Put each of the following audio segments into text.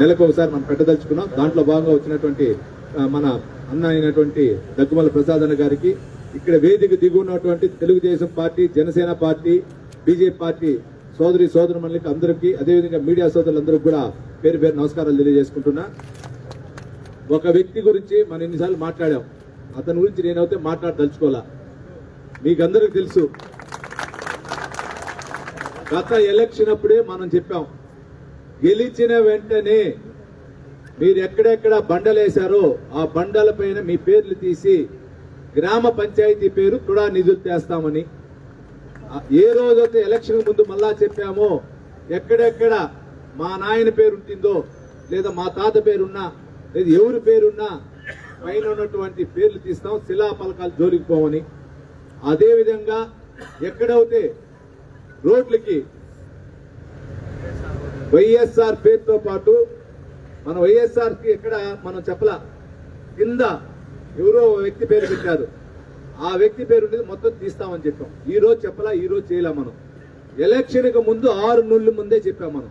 నెలకు ఒకసారి మనం పెట్టదలుచుకున్నాం. దాంట్లో భాగంగా వచ్చినటువంటి మన అన్న అయినటువంటి దగ్గుమల ప్రసాద్ అన్న గారికి ఇక్కడ వేదిక దిగున్నటువంటి Telugu Desam party Janasena party BJP party సోదరి సోదరు మళ్ళీ అందరికీ అదేవిధంగా మీడియా సోదరులందరికీ కూడా పేరు పేరు నమస్కారాలు తెలియజేసుకుంటున్నా. ఒక వ్యక్తి గురించి మనం ఎన్నిసార్లు మాట్లాడాం. అతని గురించి నేనైతే మాట్లాడదలుచుకోవాలా మీకు తెలుసు. గత ఎలక్షన్ అప్పుడే మనం చెప్పాం. గెలిచిన వెంటనే మీరు ఎక్కడెక్కడ బండలేశారో ఆ బండల పైన మీ పేర్లు తీసి గ్రామ పంచాయతీ పేరు కూడా నిధులు తెస్తామని. ఏ రోజైతే ఎలక్షన్ ముందు మళ్ళా చెప్పామో ఎక్కడెక్కడ మా నాయన పేరు ఉంటుందో లేదా మా తాత పేరున్నా లేదా ఎవరి పేరున్నా పైన ఉన్నటువంటి పేర్లు తీస్తాం శిలా పలకాలు జోలికి పోమని. అదేవిధంగా ఎక్కడైతే రోడ్లకి వైఎస్ఆర్ పేరుతో పాటు మన వైఎస్ఆర్కి ఎక్కడ మనం చెప్పలా? కింద ఎవరో ఓ వ్యక్తి పేరు పెట్టారు. ఆ వ్యక్తి పేరు ఉండేది మొత్తం తీస్తామని చెప్పాం. ఈ రోజు చెప్పలా ఈ రోజు చేయలే మనం. ఎలక్షన్కి ముందు ఆరు నెలల ముందే చెప్పాం మనం.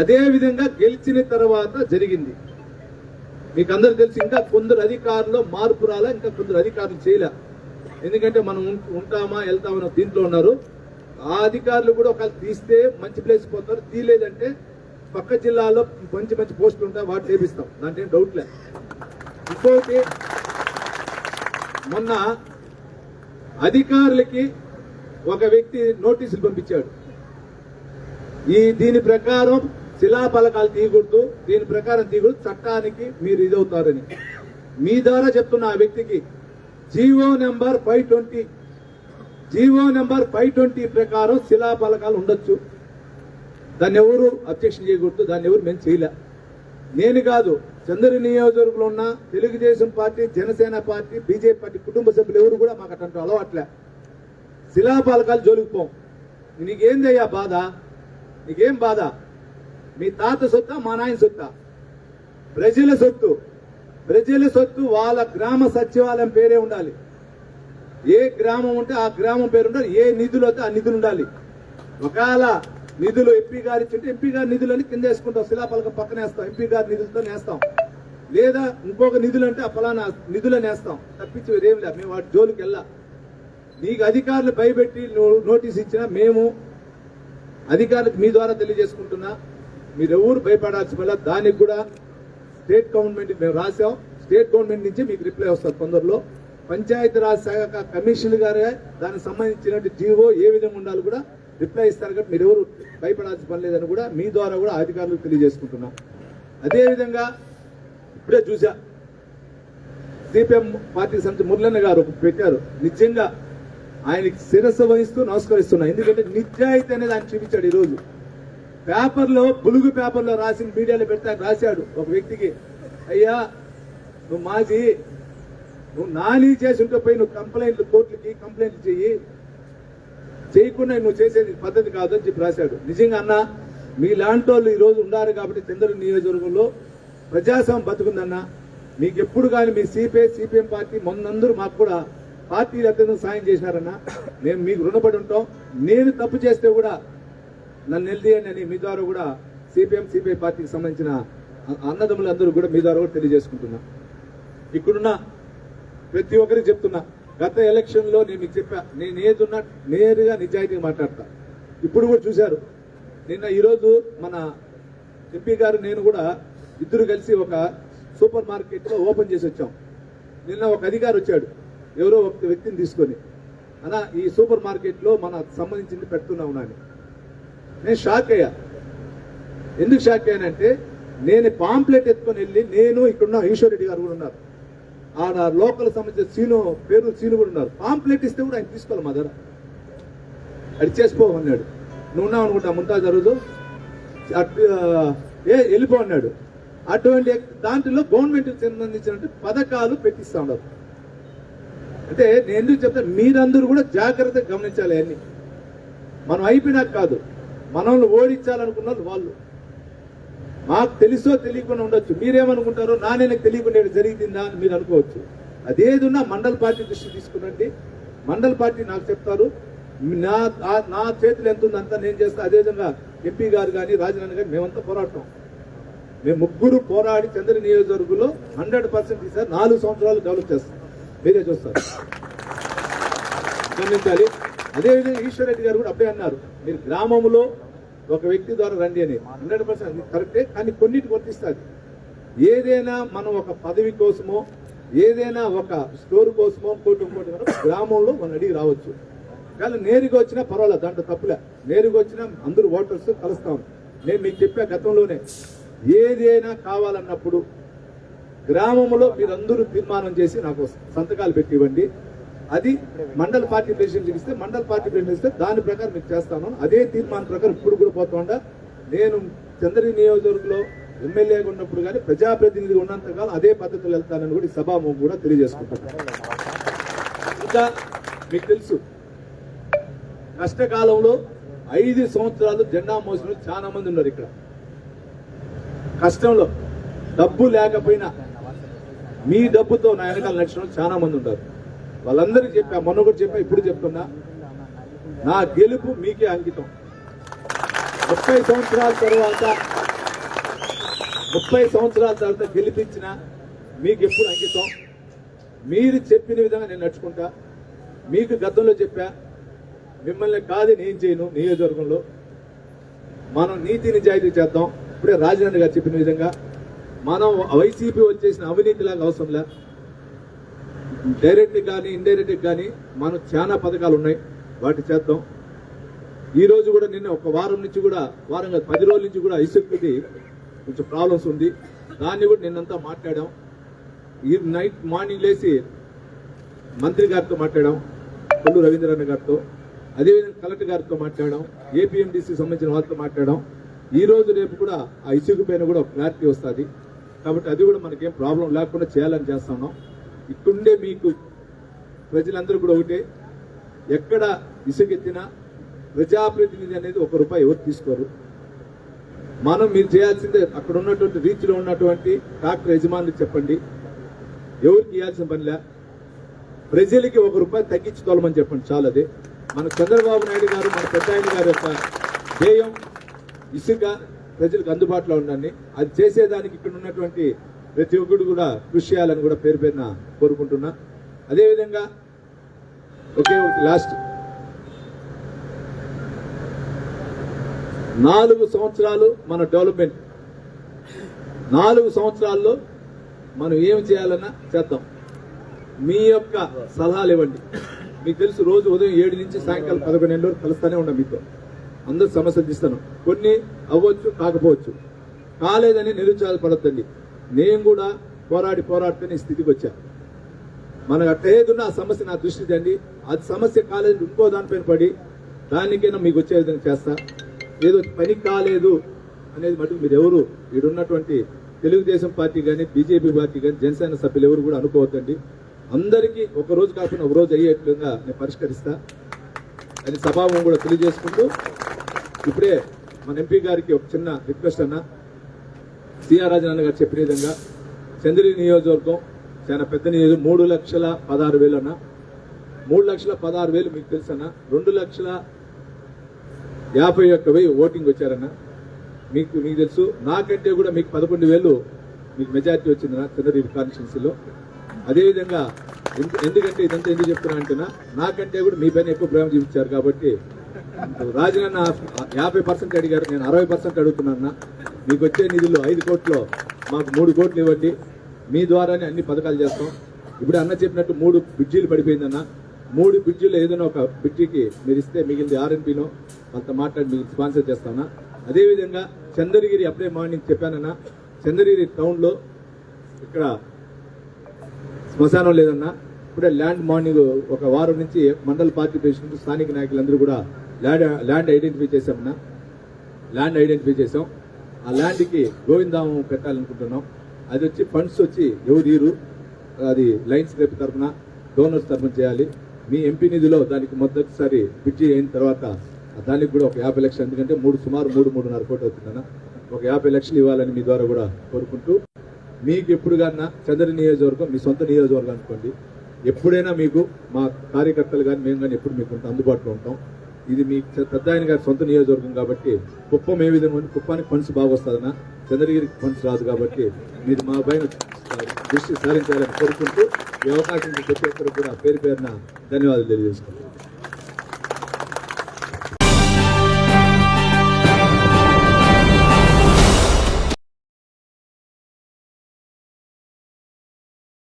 అదే విధంగా గెలిచిన తర్వాత జరిగింది. మీకు అందరు తెలుసు ఇంకా కొందరు అధికారులు మార్పు రాలా ఇంకా కొందరు అధికారులు చేయలే. ఎందుకంటే మనం ఉంటామా వెళ్తామని దీంట్లో ఉన్నారు. ఆ అధికారులు కూడా ఒకవేళ తీస్తే మంచి ప్లేస్ పోతారు. తీయలేదంటే పక్క జిల్లాలో మంచి మంచి పోస్టులు ఉంటాయి వాటి చేపిస్తాం దాంట్లో డౌట్ లేదు. ఇంకోటి మొన్న అధికారులకి ఒక వ్యక్తి నోటీసులు పంపించాడు. ఈ దీని ప్రకారం శిలాఫలకాలు తీయకూడదు దీని ప్రకారం తీయకూడదు చట్టానికి మీరు ఇదవుతారని. మీ ద్వారా చెప్తున్న ఆ వ్యక్తికి GO number five twenty GO number five twenty ప్రకారం శిలాఫలకాలు ఉండొచ్చు. దాన్ని ఎవరు అబ్జెక్షన్ చేయకూడదు దాన్ని ఎవరు మేము చేయలే. నేను కాదు చంద్ర నియోజకవర్గంలో ఉన్న Telugu Desam party Janasena party BJP party కుటుంబ సభ్యులు ఎవరు కూడా మాకు అటువంటి అలవాట్లే. శిలాపాలకాలు జోలికిపోం నీకేందయ్యా బాధ? నీకేం బాధ? మీ తాత సొత్త మా నాయన సొత్తా? ప్రజల సొత్తు. ప్రజల సొత్తు వాళ్ళ గ్రామ సచివాలయం పేరే ఉండాలి. ఏ గ్రామం ఉంటే ఆ గ్రామం పేరు ఉండాలి. ఏ నిధులు అయితే ఆ నిధులు ఉండాలి. ఒకవేళ నిధులు ఎంపీ గారు ఇచ్చింటే ఎంపీ గారి నిధులని కింద వేసుకుంటాం. శిలాపలక పక్కన వేస్తాం. ఎంపీ గారి నిధులతో నేస్తాం. లేదా ఇంకొక నిధులు అంటే ఆ ఫలానా నిధులని వేస్తాం తప్పించి ఏం లేదు మేము వాటి జోలికి వెళ్ళా. నీకు అధికారులు భయపెట్టి నోటీస్ ఇచ్చినా మేము అధికారులకు మీ ద్వారా తెలియజేసుకుంటున్నా. మీరు ఎవరు భయపడాల్సి వల్ల దానికి కూడా స్టేట్ గవర్నమెంట్ మేము రాసాం స్టేట్ గవర్నమెంట్ నుంచి మీకు రిప్లై వస్తారు తొందరలో. పంచాయతీరాజ్ శాఖ కమిషనర్ గారే దానికి సంబంధించినటువంటి జీవో ఏ విధంగా ఉండాలి కూడా రిప్లై ఇస్తారు కాబట్టి మీరు ఎవరు భయపడాల్సిన పని లేదని కూడా మీ ద్వారా కూడా అధికారులకు తెలియజేసుకుంటున్నాం. అదేవిధంగా ఇప్పుడే చూసా సిపిఎం పార్టీకి సంబంధించి మురళన్న గారు పెట్టారు. నిజంగా ఆయనకి శిరస్సు వహిస్తూ నమస్కరిస్తున్నా. ఎందుకంటే నిజాయితీ అనేది ఆయన చూపించాడు ఈరోజు. పేపర్లో బులుగు పేపర్లో రాసిన మీడియాలో పెడితే ఆయన రాశాడు. ఒక వ్యక్తికి అయ్యా నువ్వు మాజీ నువ్వు నాని చేసి ఉంటే పోయి నువ్వు కంప్లైంట్లు కోర్టులకి కంప్లైంట్లు చెయ్యి. చేయకుండా నువ్వు చేసేది పద్ధతి కాదు అని చెప్పి రాశాడు. నిజంగా అన్న మీలాంటి వాళ్ళు ఈరోజు ఉన్నారు కాబట్టి చంద్రుడు నియోజకవర్గంలో ప్రజాస్వామ్యం బతుకుందన్న మీకు ఎప్పుడు కానీ మీ సిపిఐ సిపిఎం పార్టీ మొన్నందరూ మాకు కూడా పార్టీలు అత్యంత సాయం చేసినారన్న మేము మీకు రుణపడి ఉంటాం. నేను తప్పు చేస్తే కూడా నన్ను నిలదీయండి అని మీ ద్వారా కూడా సిపిఎం సిపిఐ పార్టీకి సంబంధించిన అన్నదమ్ములందరూ కూడా మీ ద్వారా కూడా తెలియజేసుకుంటున్నా. ఇక్కడున్న ప్రతి ఒక్కరికి చెప్తున్నా గత ఎలక్షన్లో నేను మీకు చెప్పా నేను ఏదున్నా నేరుగా నిజాయితీగా మాట్లాడతా. ఇప్పుడు కూడా చూశారు. నిన్న ఈరోజు మన ఎంపీ గారు నేను కూడా ఇద్దరు కలిసి ఒక సూపర్ మార్కెట్లో ఓపెన్ చేసి వచ్చాం. నిన్న ఒక అధికారి వచ్చాడు ఎవరో ఒక వ్యక్తిని తీసుకొని. అలా ఈ సూపర్ మార్కెట్లో మన సంబంధించింది పెడుతున్నావు నాని నేను షాక్ అయ్యా. ఎందుకు షాక్ అయ్యానంటే నేను పాంప్లెట్ ఎత్తుకొని వెళ్ళి నేను ఇక్కడున్న ఈశ్వర్ రెడ్డి గారు కూడా ఉన్నారు. ఆడ లోకల్ సంబంధించిన సీను పేరు సీను కూడా ఉన్నారు. పాంప్లెట్ ఇస్తే కూడా ఆయన తీసుకోవాలి మా దగ్గర. అది చేసుకో అన్నాడు. నువ్వు ఉన్నావు అనుకుంటా ముంతాజ్ ఆ అటు ఏ వెళ్ళిపో అన్నాడు. అటువంటి దాంట్లో గవర్నమెంట్ సంబంధించిన పథకాలు పెట్టిస్తా ఉన్నారు. అంటే నేను ఎందుకు చెప్తా మీరందరూ కూడా జాగ్రత్తగా గమనించాలి అన్ని. మనం అయిపోయినాక కాదు. మనల్ని ఓడించాలనుకున్నారు వాళ్ళు. మాకు తెలుసో తెలియకుండా ఉండొచ్చు. మీరేమనుకుంటారో నానేనకు తెలియకుండా జరిగిందా అని మీరు అనుకోవచ్చు. అదేదున్నా మండల పార్టీ దృష్టి తీసుకునండి మండల పార్టీ నాకు చెప్తారు. నా నా చేతులు ఎంత ఉందో అంతా నేను చేస్తా. అదేవిధంగా ఎంపీ గారు కానీ రాజనారాయణ గారు మేమంతా పోరాటం మేము ముగ్గురు పోరాడి చంద్ర నియోజకవర్గంలో హండ్రెడ్ పర్సెంట్ ఈసారి నాలుగు సంవత్సరాలు డెవలప్ చేస్తాం. మీరే చూస్తారు. గమనించాలి. అదేవిధంగా ఈశ్వర్ రెడ్డి గారు కూడా అప్పుడే అన్నారు. మీరు గ్రామంలో ఒక వ్యక్తి ద్వారా రండి అని. హండ్రెడ్ పర్సెంట్ కరెక్టే కానీ కొన్నిటి వర్తిస్తుంది. ఏదైనా మనం ఒక పదవి కోసమో ఏదైనా ఒక స్టోర్ కోసమో కోటి ఇంకోటి మనం గ్రామంలో మనం అడిగి రావచ్చు. కానీ నేరుగా వచ్చినా పర్వాలేదు దాంట్లో తప్పులే. నేరుగా వచ్చినా అందరూ ఓటర్స్ కలుస్తాం. నేను మీకు చెప్పా గతంలోనే ఏదైనా కావాలన్నప్పుడు గ్రామంలో మీరందరూ తీర్మానం చేసి నాకు సంతకాలు పెట్టివ్వండి. అది మండల పార్టీ ప్రెసిడెంట్ ఇస్తే మండల పార్టీ ప్రెసిడెంట్ ఇస్తే దాని ప్రకారం మీకు చేస్తాను. అదే తీర్మానం ప్రకారం ఇప్పుడు కూడా పోతుండా నేను చంద్రగిరి నియోజకవర్గంలో ఎమ్మెల్యేగా ఉన్నప్పుడు కానీ ప్రజాప్రతినిధి ఉన్నంతకాలం అదే పద్ధతిలో వెళ్తానని కూడా ఈ కూడా తెలియజేసుకుంటాను. ఇంకా మీకు తెలుసు కష్టకాలంలో ఐదు సంవత్సరాలు జెండా మోసిన చాలా మంది ఉన్నారు ఇక్కడ. కష్టంలో డబ్బు లేకపోయినా మీ డబ్బుతో నా వెనకాల నడిచిన చాలా మంది ఉంటారు. వాళ్ళందరికీ చెప్పా మొన్న కూడా చెప్పా ఇప్పుడు చెప్తున్నా. నా గెలుపు మీకే అంకితం. ముప్పై సంవత్సరాల తర్వాత ముప్పై సంవత్సరాల తర్వాత గెలిపించిన మీకు ఎప్పుడు అంకితం? మీరు చెప్పిన విధంగా నేను నడుచుకుంటా. మీకు గతంలో చెప్పా మిమ్మల్ని కాదు నేను చేయను నియోజకవర్గంలో. మనం నీతి నిజాయితీ చేద్దాం. ఇప్పుడే రాజేంద్ర గారు చెప్పిన విధంగా మనం వైసీపీ వచ్చేసిన అవినీతి లాగా అవసరం లే. డైరెక్ట్ కానీ ఇండైరెక్ట్ కానీ మనం చాలా పథకాలు ఉన్నాయి. వాటి చేద్దాం. ఈ రోజు కూడా నిన్న ఒక వారం నుంచి కూడా వారం పది రోజుల నుంచి కూడా ఇసుక్కి కొంచెం ప్రాబ్లమ్స్ ఉంది. దాన్ని కూడా నిన్నంతా మాట్లాడాం. ఈ నైట్ మార్నింగ్ లేచి మంత్రి గారితో మాట్లాడాం కొల్లు రవీంద్రన్న గారితో. అదేవిధంగా కలెక్టర్ గారితో మాట్లాడాం ఏపీఎండిసి సంబంధించిన వాళ్ళతో మాట్లాడాం. ఈ రోజు రేపు కూడా ఆ ఇసుక పైన కూడా క్లారిటీ వస్తుంది. కాబట్టి అది కూడా మనకేం ప్రాబ్లం లేకుండా చేయాలని చేస్తున్నాం. ఇక్కడుండే మీకు ప్రజలందరూ కూడా ఒకటే. ఎక్కడ ఇసుగెత్తినా ప్రజాప్రతినిధి అనేది ఒక రూపాయి ఎవరు తీసుకోరు. మనం మీరు చేయాల్సిందే అక్కడ ఉన్నటువంటి రీచ్లో ఉన్నటువంటి ట్రాక్టర్ యజమానులు చెప్పండి. ఎవరికి ఇవ్వాల్సిన పనిలే? ప్రజలకి ఒక రూపాయి తగ్గించి తోలమని చెప్పండి చాలదే మన చంద్రబాబు నాయుడు గారు మన పెద్దాయన గారి యొక్క ధ్యేయం ఇసుక ప్రజలకు అందుబాటులో ఉండండి అది చేసేదానికి ఇక్కడ ఉన్నటువంటి ప్రతి ఒక్కరు కూడా కృషి చేయాలని కూడా పేరు పేరున కోరుకుంటున్నా. అదేవిధంగా ఒకే ఒకటి లాస్ట్ నాలుగు సంవత్సరాలు మన డెవలప్మెంట్ నాలుగు సంవత్సరాల్లో మనం ఏం చేయాలన్నా చేద్దాం. మీ యొక్క సలహాలు ఇవ్వండి. మీకు తెలుసు రోజు ఉదయం ఏడు నుంచి సాయంకాలం పదకొండు వరకు కలుస్తూనే ఉన్నాం మీతో. అందరు సమస్యలు తీస్తాను. కొన్ని అవ్వచ్చు కాకపోవచ్చు. కాలేదని నిరుత్సాహపడద్దండి. నేను కూడా పోరాడి పోరాడుతున్న స్థితికి వచ్చాను మనకు అట్ట ఏదున్నా ఆ సమస్య నా దృష్టి తండి అది సమస్య కాలేదు ఇంకో దానిపైన పడి దానికైనా మీకు వచ్చే విధంగా చేస్తా. ఏదో పని కాలేదు అనేది మటుకు మీరు ఎవరు ఈడున్నటువంటి తెలుగుదేశం పార్టీ కానీ బీజేపీ పార్టీ కానీ జనసేన సభ్యులు ఎవరు కూడా అనుకోవద్దండి. అందరికీ ఒక రోజు కాకుండా ఒక రోజు అయ్యేట్లుగా నేను పరిష్కరిస్తా. అని సభావం కూడా తెలియజేసుకుంటూ ఇప్పుడే మన ఎంపీ గారికి ఒక చిన్న రిక్వెస్ట్ అన్నా. సిఆర్ రాజనాన్న గారు చెప్పిన విధంగా చంద్రి నియోజకవర్గం చాలా పెద్ద నియోజకవర్గం మూడు లక్షల పదహారు వేలు అన్న. మూడు లక్షల పదహారు వేలు మీకు తెలుసు అన్న. రెండు లక్షల యాభై ఒక్క వెయ్యి ఓటింగ్ వచ్చారన్న. మీకు మీకు తెలుసు. నాకంటే కూడా మీకు పదకొండు వేలు మీకు మెజారిటీ వచ్చిందన్న చంద్రీ కాన్స్టిట్యున్సీలో. అదేవిధంగా ఎందుకంటే ఇదంతా ఎందుకు చెప్తున్నా అంటేనా నాకంటే కూడా మీ పైన ఎక్కువ ప్రేమ చూపించారు కాబట్టి రాజనన్న యాభై పర్సెంట్ అడిగారు నేను అరవై పర్సెంట్ అడుగుతున్నా మీకు వచ్చే నిధులు ఐదు కోట్లు మాకు మూడు కోట్లు ఇవ్వండి. మీ ద్వారానే అన్ని పథకాలు చేస్తాం. ఇప్పుడు అన్న చెప్పినట్టు మూడు బ్రిడ్జీలు పడిపోయిందన్న. మూడు బ్రిడ్జీలు ఏదైనా ఒక బ్రిడ్జికి మీరు ఇస్తే మిగిలింది ఆర్ఎన్పినో అంత మాట్లాడి మీకు స్పాన్సర్ చేస్తానా? అదేవిధంగా చంద్రగిరి అప్పుడే మార్నింగ్ చెప్పానన్నా. చంద్రగిరి టౌన్లో ఇక్కడ శ్మశానం లేదన్నా. ఇప్పుడే ల్యాండ్ మార్నింగ్ ఒక వారం నుంచి మండల పార్టీ ప్రెసిడెంట్ స్థానిక నాయకులందరూ కూడా ల్యాండ్ ల్యాండ్ ఐడెంటిఫై చేశామన్నా. ల్యాండ్ ఐడెంటిఫై చేసాం ఆ ల్యాండ్కి గోవిందామం పెట్టాలనుకుంటున్నాం. అది వచ్చి ఫండ్స్ వచ్చి ఎవరు ఈరు అది లైన్స్ రేపు తరఫున డోనర్స్ తరఫున చేయాలి. మీ ఎంపీ నిధిలో దానికి మొదటిసారి పిచ్చి అయిన తర్వాత దానికి కూడా ఒక యాభై లక్షలు ఎందుకంటే మూడు సుమారు మూడు మూడున్నర కోట్లు అవుతుందన్న ఒక యాభై లక్షలు ఇవ్వాలని మీ ద్వారా కూడా కోరుకుంటూ మీకు ఎప్పుడు కన్నా చంద్ర నియోజకవర్గం మీ సొంత నియోజకవర్గం అనుకోండి. ఎప్పుడైనా మీకు మా కార్యకర్తలు కానీ మేము కానీ ఎప్పుడు మీకు అందుబాటులో ఉంటాం. ఇది మీ పెద్ద ఆయన గారి సొంత నియోజకవర్గం కాబట్టి కుప్పం ఏ విధంగా కుప్పానికి ఫండ్స్ బాగా వస్తుందన్నా. చంద్రగిరికి ఫండ్స్ రాదు కాబట్టి మీరు మా పైన దృష్టి సారించాలని కోరుకుంటూ ఈ అవకాశం ప్రతి ఒక్కరికి కూడా పేరు పేరున ధన్యవాదాలు తెలియజేసుకుంటాను